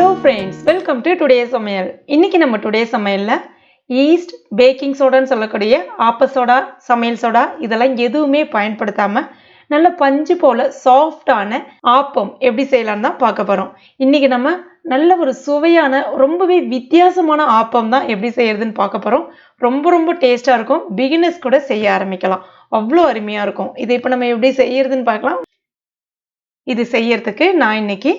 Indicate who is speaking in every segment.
Speaker 1: Hello friends welcome to today சமையல் இன்னைக்கு நம்ம டுடே சமையலில் ஈஸ்ட் பேக்கிங் சோடான்னு சொல்லக்கூடிய ஆப்ப சோடா சமையல் சோடா இதெல்லாம் எதுவுமே பயன்படுத்தாமல் நல்ல பஞ்சு போல் சாஃப்டான ஆப்பம் எப்படி செய்யலாம்னு தான் பார்க்க போகிறோம் இன்றைக்கி நம்ம நல்ல ஒரு சுவையான ரொம்பவே வித்தியாசமான ஆப்பம் தான் எப்படி செய்யறதுன்னு பார்க்க போகிறோம் ரொம்ப ரொம்ப டேஸ்ட்டாக இருக்கும். பிகினர்ஸ் கூட செய்ய ஆரம்பிக்கலாம். அவ்வளோ அருமையாக இருக்கும். இதை இப்போ நம்ம எப்படி செய்யறதுன்னு பார்க்கலாம். இது செய்யறதுக்கு நான் இன்னைக்கு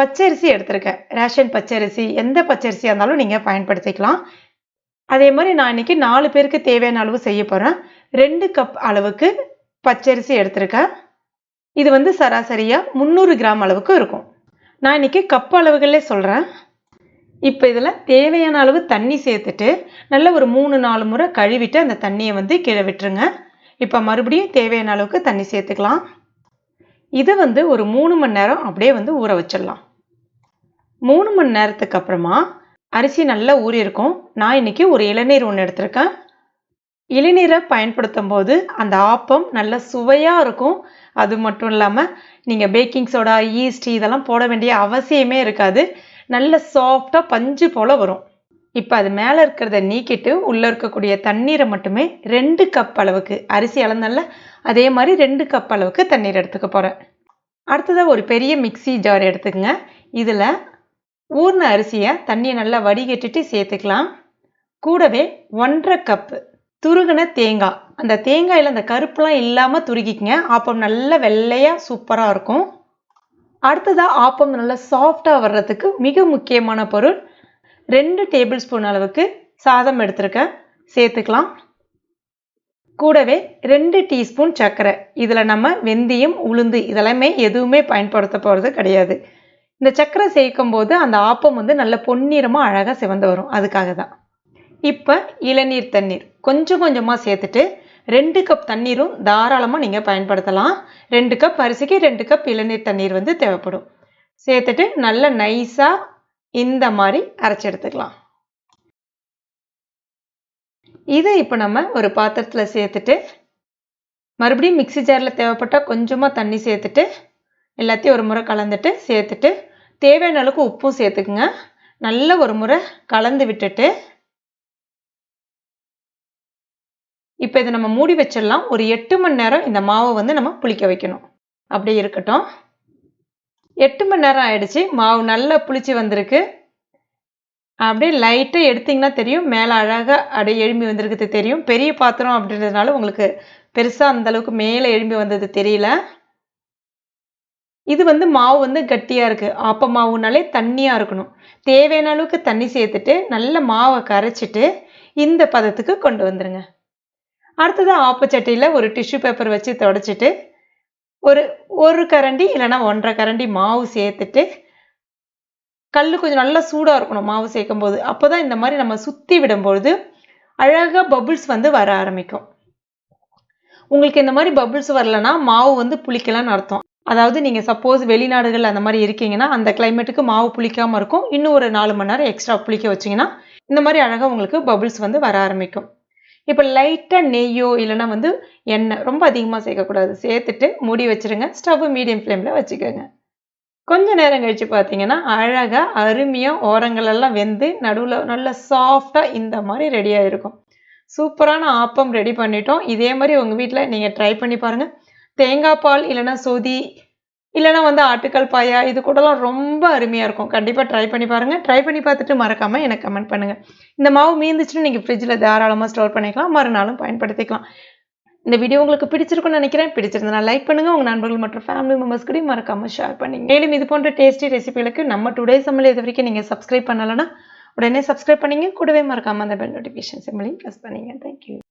Speaker 1: பச்சரிசி எடுத்திருக்கேன். ரேஷன் பச்சரிசி எந்த பச்சரிசியாக இருந்தாலும் நீங்கள் பயன்படுத்திக்கலாம். அதே மாதிரி நான் இன்னைக்கு நாலு பேருக்கு தேவையான அளவு செய்ய போகிறேன் ரெண்டு கப் அளவுக்கு பச்சரிசி எடுத்திருக்கேன். இது வந்து சராசரியாக முந்நூறு கிராம் அளவுக்கு இருக்கும். நான் இன்னைக்கு கப் அளவுகளே சொல்கிறேன் இப்போ இதில் தேவையான அளவு தண்ணி சேர்த்துட்டு நல்ல ஒரு மூணு நாலு முறை கழுவிட்டு அந்த தண்ணியை வந்து கீழே விட்டுருங்க. இப்போ மறுபடியும் தேவையான அளவுக்கு தண்ணி சேர்த்துக்கலாம். இதை வந்து ஒரு மூணு மணி நேரம் அப்படியே வந்து ஊற வச்சிடலாம். மூணு மணி நேரத்துக்கு அப்புறமா அரிசி நல்லா ஊறியிருக்கும் நான் இன்னைக்கு ஒரு இளநீர் ஒன்று எடுத்திருக்கேன். இளநீரை பயன்படுத்தும் போது அந்த ஆப்பம் நல்ல சுவையாக இருக்கும். அது மட்டும் இல்லாமல் நீங்கள் பேக்கிங் சோடா ஈஸ்ட் இதெல்லாம் போட வேண்டிய அவசியமே இருக்காது. நல்ல சாஃப்டாக பஞ்சு போல் வரும். இப்போ அது மேலே இருக்கிறத நீக்கிட்டு உள்ளே இருக்கக்கூடிய தண்ணீரை மட்டுமே ரெண்டு கப் அளவுக்கு அரிசி அளந்தல்ல அதே மாதிரி ரெண்டு கப் அளவுக்கு தண்ணீர் எடுத்துக்க போகிறேன் அடுத்ததாக ஒரு பெரிய மிக்சி ஜார் எடுத்துக்கங்க. இதில் ஊர்ன அரிசியை தண்ணியை நல்லா வடிகட்டிட்டு சேர்த்துக்கலாம். கூடவே ஒன்றரை கப்பு துருகின தேங்காய். அந்த தேங்காயில் அந்த கருப்புலாம் இல்லாமல் துருகிக்கங்க. ஆப்பம் நல்ல வெள்ளையாக சூப்பராக இருக்கும். அடுத்ததாக ஆப்பம் நல்லா சாஃப்டாக வர்றதுக்கு மிக முக்கியமான பொருள் ரெண்டு டேபிள் ஸ்பூன் அளவுக்கு சாதம் எடுத்திருக்கேன். சேர்த்துக்கலாம். கூடவே ரெண்டு டீஸ்பூன் சர்க்கரை. இதில் நம்ம வெந்தயம் உளுந்து இதெல்லாமே எதுவுமே பயன்படுத்த போகிறது கிடையாது. இந்த சர்க்கரை சேர்க்கும் போது அந்த ஆப்பம் வந்து நல்ல பொன்னிறமாக அழகாக சிவந்து வரும். அதுக்காக தான். இப்போ இளநீர் தண்ணீர். கொஞ்சம் கொஞ்சமாக சேர்த்துட்டு ரெண்டு கப் தண்ணீரும் தாராளமாக நீங்கள் பயன்படுத்தலாம். ரெண்டு கப் அரிசிக்கு ரெண்டு கப் இளநீர் தண்ணீர் வந்து தேவைப்படும். சேர்த்துட்டு நல்லா நைஸாக இந்த மாதிரி அரைச்சி எடுத்துக்கலாம். இதை இப்போ நம்ம ஒரு பாத்திரத்தில் சேர்த்துட்டு மறுபடியும் மிக்சி ஜாரில் தேவைப்பட்டால் கொஞ்சமாக தண்ணி சேர்த்துட்டு எல்லாத்தையும் ஒரு முறை கலந்துட்டு சேர்த்துட்டு தேவையான அளவுக்கு உப்பும் சேர்த்துக்குங்க. நல்ல ஒரு முறை கலந்து விட்டுட்டு இப்போ இதை நம்ம மூடி வச்சிடலாம். ஒரு எட்டு மணி நேரம் இந்த மாவை வந்து நம்ம புளிக்க வைக்கணும். அப்படியே இருக்கட்டும். எட்டு மணி நேரம் ஆயிடுச்சு. மாவு நல்லா புளிச்சு வந்திருக்கு. அப்படியே லைட்டாக எடுத்திங்கன்னா தெரியும். மேலே அழகாக அப்படியே எழும்பி வந்திருக்குது தெரியும். பெரிய பாத்திரம் அப்படின்றதுனால உங்களுக்கு பெருசாக அந்தளவுக்கு மேலே எழும்பி வந்தது தெரியல. இது வந்து மாவு வந்து கட்டியாக இருக்குது ஆப்ப மாவுனாலே தண்ணியாக இருக்கணும். தேவையான அளவுக்கு தண்ணி சேர்த்துட்டு நல்ல மாவை கரைச்சிட்டு இந்த பதத்துக்கு கொண்டு வந்துடுங்க அடுத்ததாக ஆப்பச்சட்டியில் ஒரு டிஷ்யூ பேப்பர் வச்சு தொடச்சிட்டு ஒரு ஒரு கரண்டி இல்லைன்னா ஒன்றரை கரண்டி மாவு சேர்த்துட்டு கல் கொஞ்சம் நல்லா சூடாக இருக்கணும் மாவு சேர்க்கும் போது அப்போ தான் இந்த மாதிரி நம்ம சுற்றி விடும்பொழுது அழகாக பபுள்ஸ் வந்து வர ஆரம்பிக்கும். உங்களுக்கு இந்த மாதிரி பபுள்ஸ் வரலன்னா மாவு வந்து புளிக்கலாம்னு அர்த்தம். அதாவது நீங்கள் சப்போஸ் வெளிநாடுகள் அந்த மாதிரி இருக்கீங்கன்னா அந்த கிளைமேட்டுக்கு மாவு புளிக்காமல் இருக்கும். இன்னும் ஒரு நாலு மணி நேரம் எக்ஸ்ட்ரா புளிக்க வச்சிங்கன்னா இந்த மாதிரி அழகாக உங்களுக்கு பபுள்ஸ் வந்து வர ஆரம்பிக்கும். இப்போ லைட்டாக நெய்யோ இல்லைனா வந்து எண்ணெய் ரொம்ப அதிகமாக சேர்க்கக்கூடாது. சேர்த்துட்டு மூடி வச்சுருங்க. ஸ்டவ் மீடியம் ஃப்ளேமில் வச்சுக்கோங்க. கொஞ்ச நேரம் கழித்து பார்த்தீங்கன்னா அழகாக அருமையாக ஓரங்களெல்லாம் வெந்து நடுவில் நல்ல சாஃப்டாக இந்த மாதிரி ரெடியாக இருக்கும். சூப்பரான ஆப்பம் ரெடி பண்ணிட்டோம். இதே மாதிரி உங்கள் வீட்டில் நீங்கள் ட்ரை பண்ணி பாருங்கள் தேங்காய் பால் இல்லைன்னா சொதி இல்லைன்னா வந்து ஆட்டுக்கல் பாயா இது கூடலாம் ரொம்ப அருமையாக இருக்கும். கண்டிப்பாக ட்ரை பண்ணி பாருங்கள் ட்ரை பண்ணி பார்த்துட்டு மறக்காமல் எனக்கு கமெண்ட் பண்ணுங்கள் இந்த மாவு மீந்துச்சுன்னு நீங்கள் ஃப்ரிட்ஜில் தாராளமாக ஸ்டோர் பண்ணிக்கலாம். மறுநாளும் பயன்படுத்திக்கலாம். இந்த வீடியோ உங்களுக்கு பிடிச்சிருக்கும்னு நினைக்கிறேன். பிடிச்சிருந்தனா லைக் பண்ணுங்கள் உங்கள் நண்பர்கள் மற்றும் ஃபேமிலி மெம்பர்ஸ் கூட மறக்காமல் ஷேர் பண்ணுங்க. மேலும் இது போன்ற டேஸ்டி ரெசிபிகளுக்கு நம்ம டுடே சமையல் இது வரைக்கும் நீங்கள் சப்ஸ்கிரைப் பண்ணலைன்னா உடனே சப்ஸ்கிரைப் பண்ணிங்க. கூடவே மறக்காமல் அந்த பெல் நோட்டிஃபிகேஷன் சிம்பிளையும் ப்ரெஸ் பண்ணிங்க. Thank you